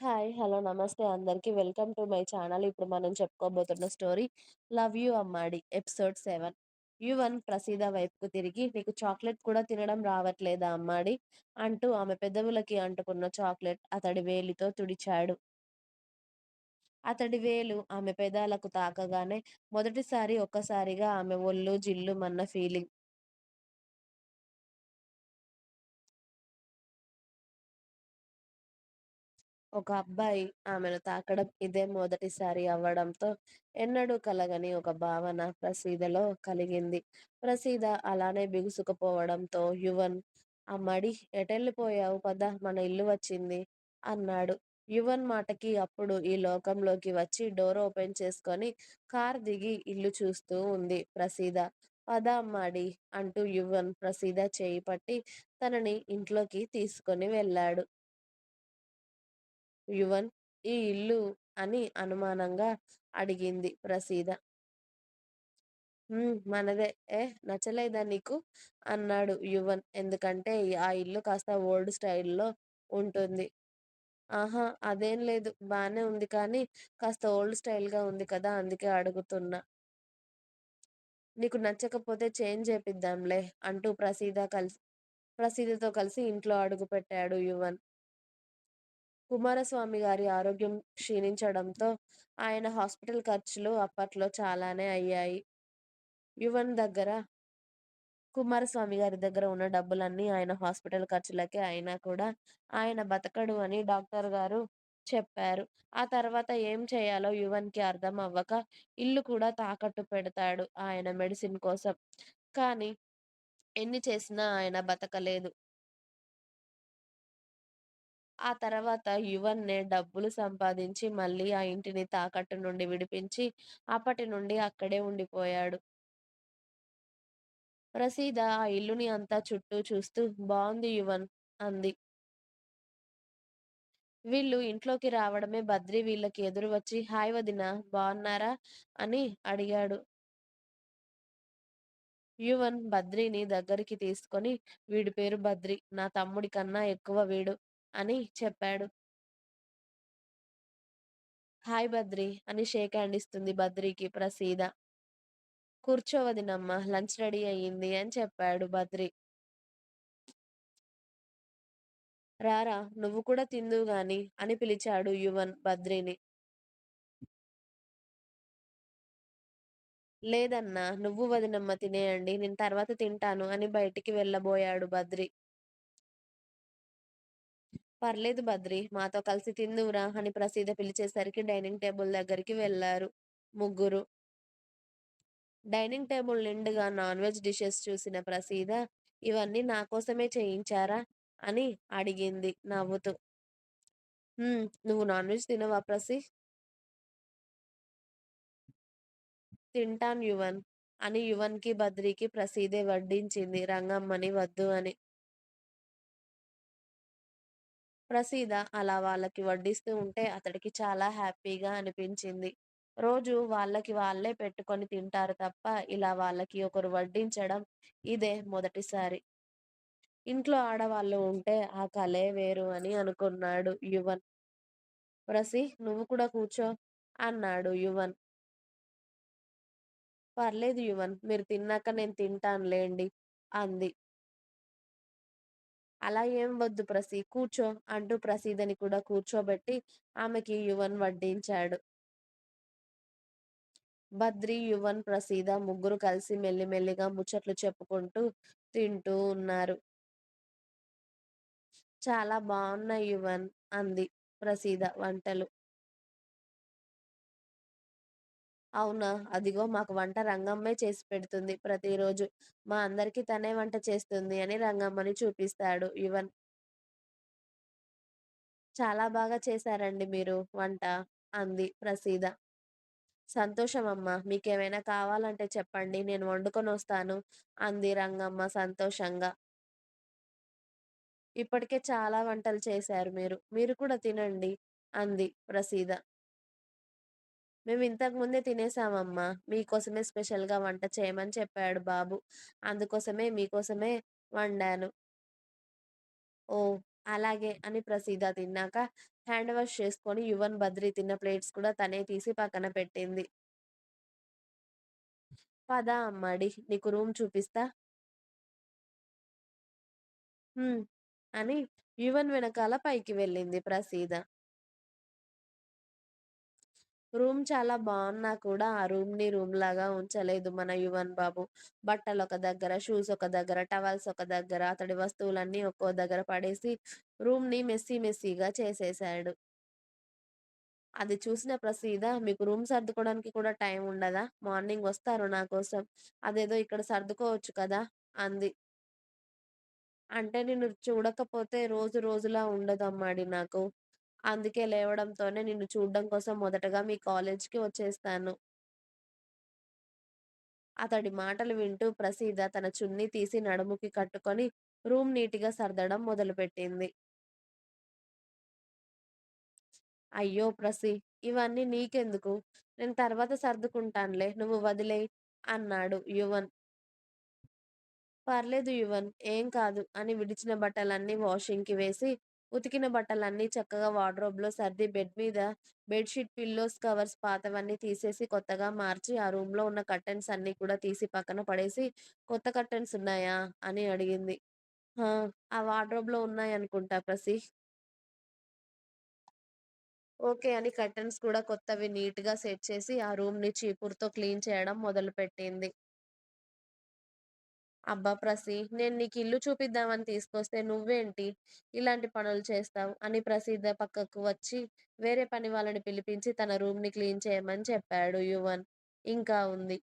Hi. Hello. నమస్తే అందరికి. Welcome to my channel. ఇప్పుడు మనం చెప్పుకోబోతున్న story 'love you అమ్మాడి' episode 7. Yuvan Praseeda వైపుకు తిరిగి నీకు చాక్లెట్ కూడా తినడం రావట్లేదా అమ్మాడి? అంటూ ఆమె పెదవులకి అంటుకున్న చాక్లెట్ అతడి వేలితో తుడిచాడు. అతడి వేలు ఆమె పెదాలకు తాకగానే మొదటిసారి ఒక్కసారిగా ఆమె ఒళ్ళు జిల్లుమన్న ఫీలింగ్. ఒక అబ్బాయి ఆమెను తాకడం ఇదే మొదటిసారి అవ్వడంతో ఎన్నడూ కలగని ఒక భావన ప్రసీదలో కలిగింది. ప్రసీద అలానే బిగుసుకుపోవడంతో యువన్ అమ్మడి ఎటెళ్ళిపోయావు పద మన ఇల్లు వచ్చింది అన్నాడు. యువన్ మాటకి అప్పుడు ఈ లోకంలోకి వచ్చి డోర్ ఓపెన్ చేసుకొని కార్ దిగి ఇల్లు చూస్తూ ఉంది ప్రసీద. పద అమ్మాడి అంటూ యువన్ ప్రసీద చేయి పట్టి తనని ఇంట్లోకి తీసుకొని వెళ్ళాడు. యువన్ ఈ ఇల్లు అని అనుమానంగా అడిగింది ప్రసీద. మనదే ఏ నచ్చలేదా నీకు? అన్నాడు యువన్. ఎందుకంటే ఆ ఇల్లు కాస్త ఓల్డ్ స్టైల్లో ఉంటుంది. ఆహా అదేం లేదు బాగానే ఉంది కానీ కాస్త ఓల్డ్ స్టైల్గా ఉంది కదా అందుకే అడుగుతున్నా. నీకు నచ్చకపోతే చేంజ్ చేపిద్దాంలే అంటూ ప్రసీద కలిసి ప్రసీదతో కలిసి ఇంట్లో అడుగుపెట్టాడు యువన్. కుమారస్వామిగారి ఆరోగ్యం క్షీణించడంతో ఆయన హాస్పిటల్ ఖర్చులు అప్పట్లో చాలానే అయ్యాయి. యువన్ దగ్గర కుమారస్వామి గారి దగ్గర ఉన్న డబ్బులన్నీ ఆయన హాస్పిటల్ ఖర్చులకే అయినా కూడా ఆయన బతకడు అని డాక్టర్ గారు చెప్పారు. ఆ తర్వాత ఏం చేయాలో యువన్కి అర్థం అవ్వక ఇల్లు కూడా తాకట్టు పెడతాడు ఆయన మెడిసిన్ కోసం. కానీ ఎన్ని చేసినా ఆయన బతకలేదు. ఆ తర్వాత యువన్నే డబ్బులు సంపాదించి మళ్ళీ ఆ ఇంటిని తాకట్టు నుండి విడిపించి అప్పటి నుండి అక్కడే ఉండిపోయాడు. ప్రసీద ఆ ఇల్లుని అంతా చుట్టూ చూస్తూ బావుంది యువన్ అంది. వీళ్ళు ఇంట్లోకి రావడమే బద్రి వీళ్ళకి ఎదురు వచ్చి హాయ్ వదినా బాగున్నారా అని అడిగాడు. యువన్ బద్రిని దగ్గరికి తీసుకొని వీడి పేరు బద్రి. నా తమ్ముడి కన్నా ఎక్కువ వీడు అని చెప్పాడు. హాయ్ బద్రి అని షేక్ హ్యాండ్ ఇస్తుంది బద్రికి ప్రసీద. కూర్చో వదినమ్మా లంచ్ రెడీ అయ్యింది అని చెప్పాడు బద్రి. రారా నువ్వు కూడా తిందువుగాని అని పిలిచాడు యువన్ బద్రిని. లేదన్నా నువ్వు వదినమ్మ తినేయండి నేను తర్వాత తింటాను అని బయటికి వెళ్ళబోయాడు బద్రి. పర్లేదు బద్రి మాతో కలిసి తిందువురా అని ప్రసీద పిలిచేసరికి డైనింగ్ టేబుల్ దగ్గరికి వెళ్ళారు ముగ్గురు. డైనింగ్ టేబుల్ నిండుగా నాన్ వెజ్ డిషెస్ చూసిన ప్రసీద ఇవన్నీ నా కోసమే చేయించారా? అని అడిగింది నవ్వుతూ. నువ్వు నాన్ వెజ్ తినవా ప్రసి తింటాన్ యువన్ అని యువన్కి బద్రికి ప్రసీదే వడ్డించింది రంగమ్మని వద్దు అని. ప్రసీద అలా వాళ్ళకి వడ్డిస్తూ ఉంటే అతడికి చాలా హ్యాపీగా అనిపించింది. రోజు వాళ్ళకి వాళ్ళే పెట్టుకొని తింటారు తప్ప ఇలా వాళ్ళకి ఒకరు వడ్డించడం ఇదే మొదటిసారి. ఇంట్లో ఆడవాళ్ళు ఉంటే ఆ కళే వేరు అని అనుకున్నాడు యువన్. ప్రసీ నువ్వు కూడా కూర్చో అన్నాడు యువన్. పర్లేదు యువన్ మీరు తిన్నాక నేను తింటాన్లెండి అంది. అలా ఏం వద్దు ప్రసీ కూర్చో అంటూ ప్రసీదని కూడా కూర్చోబెట్టి ఆమెకి యువన్ వడ్డించాడు. బద్రి, యువన్, ప్రసీద ముగ్గురు కలిసి మెల్లిమెల్లిగా ముచ్చట్లు చెప్పుకుంటూ తింటూ ఉన్నారు. చాలా బాగున్నాయి యువన్ అంది ప్రసీద వంటలు. అవునా అదిగో మాకు వంట రంగమ్మే చేసి పెడుతుంది ప్రతిరోజు మా అందరికీ తనే వంట చేస్తుంది అని రంగమ్మని చూపిస్తాడు యువన్. చాలా బాగా చేశారండి మీరు వంట అంది ప్రసీద. సంతోషమమ్మా మీకేమైనా కావాలంటే చెప్పండి నేను వండుకొనొస్తాను అంది రంగమ్మ సంతోషంగా. ఇప్పటికే చాలా వంటలు చేశారు మీరు. మీరు కూడా తినండి అంది ప్రసీద. మేము ఇంతకు ముందే తినేసామమ్మా మీకోసమే స్పెషల్గా వంట చేయమని చెప్పాడు బాబు. అందుకోసమే మీకోసమే వండాను. ఓ అలాగే అని ప్రసీద తిన్నాక హ్యాండ్ వాష్ చేసుకొని యువన్ బద్రి తిన్న ప్లేట్స్ కూడా తనే తీసి పక్కన పెట్టింది. పదా అమ్మాడి నీకు రూమ్ చూపిస్తా. అని యువన్ వెనకాల పైకి వెళ్ళింది ప్రసీద. రూమ్ చాలా బాగున్నా కూడా ఆ రూమ్‌ని లాగా ఉంచలేదు మన యువన్ బాబు. బట్టలు ఒక దగ్గర, షూస్ ఒక దగ్గర, టవల్స్ ఒక దగ్గర, అతడి వస్తువులన్నీ ఒక్కో దగ్గర పడేసి రూమ్‌ని మెస్సీ మెస్సీగా చేసేశాడు. అది చూసిన ప్రసీద మీకు రూమ్ సర్దుకోవడానికి కూడా టైం ఉండదా? మార్నింగ్ వస్తారు నా కోసం. అదేదో ఇక్కడ సర్దుకోవచ్చు కదా! అంది. అంటే నేను చూడకపోతే రోజు రోజులా ఉండదమ్మాడి నాకు. అందుకే లేవడంతోనే నిన్ను చూడ్డం కోసం మొదటగా మీ కాలేజ్‌కి వచ్చేస్తాను. అతడి మాటలు వింటూ ప్రసీద తన చున్నీ తీసి నడుముకి కట్టుకొని రూమ్ నీటిగా సర్దడం మొదలుపెట్టింది. అయ్యో! ప్రసీ! ఇవన్నీ నీకెందుకు? నేను తర్వాత సర్దుకుంటానులే నువ్వు వదిలెయ్ అన్నాడు యువన్. పర్లేదు యువన్. ఏం కాదు అని విడిచిన బట్టలన్నీ వాషింగ్‌కి వేసి, ఉతికిన బట్టలన్నీ చక్కగా వార్డ్‌రోబ్‌లో సర్ది బెడ్ మీద బెడ్ షీట్, పిల్లోస్, కవర్స్ పాతవన్నీ తీసేసి కొత్తగా మార్చి, ఆ రూమ్‌లో ఉన్న కర్టెన్స్ అన్నీ కూడా తీసి పక్కన పడేసి కొత్త కర్టెన్స్ ఉన్నాయా? అని అడిగింది. ఆ! ఆ వార్డ్‌రోబ్‌లో ఉన్నాయనుకుంటా ప్రసీ. ఓకే అని కర్టెన్స్ కూడా కొత్తవి నీట్‌గా సెట్ చేసి ఆ రూమ్‌ని చీపురుతో క్లీన్ చేయడం మొదలుపెట్టింది. అబ్బా! ప్రసీ! నేను నీకు ఇల్లు చూపిద్దామని తీసుకొస్తే నువ్వేంటి ఇలాంటి పనులు చేస్తావు? అని ప్రసీద పక్కకు వచ్చి వేరే పని వాళ్ళని పిలిపించి తన రూమ్‌ని క్లీన్ చేయమని చెప్పాడు యువన్. ఇంకా ఉంది.